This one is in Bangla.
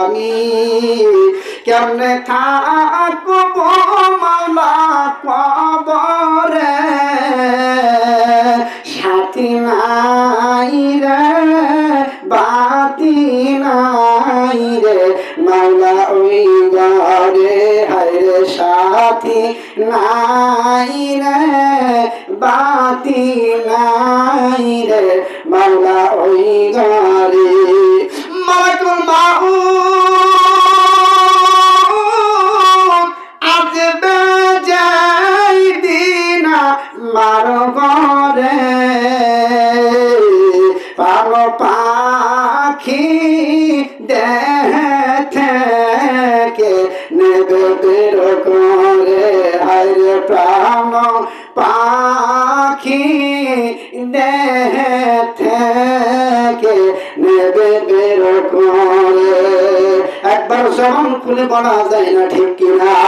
আমি কেমনে থাকব মাওলা কবরে? সাথী নাই রে, বাতি নাই রে মাওলা ওই গারে হায় সাথী নাই রে, বাতি নাই রে মাওলা ওই গারে পারো পাখি দেহ থেকে নেবে বের করে? হায় পাখি দেহ থেকে নেবে বের করে? একবার জবান খুলে বলা যায় না ঠিক কিনা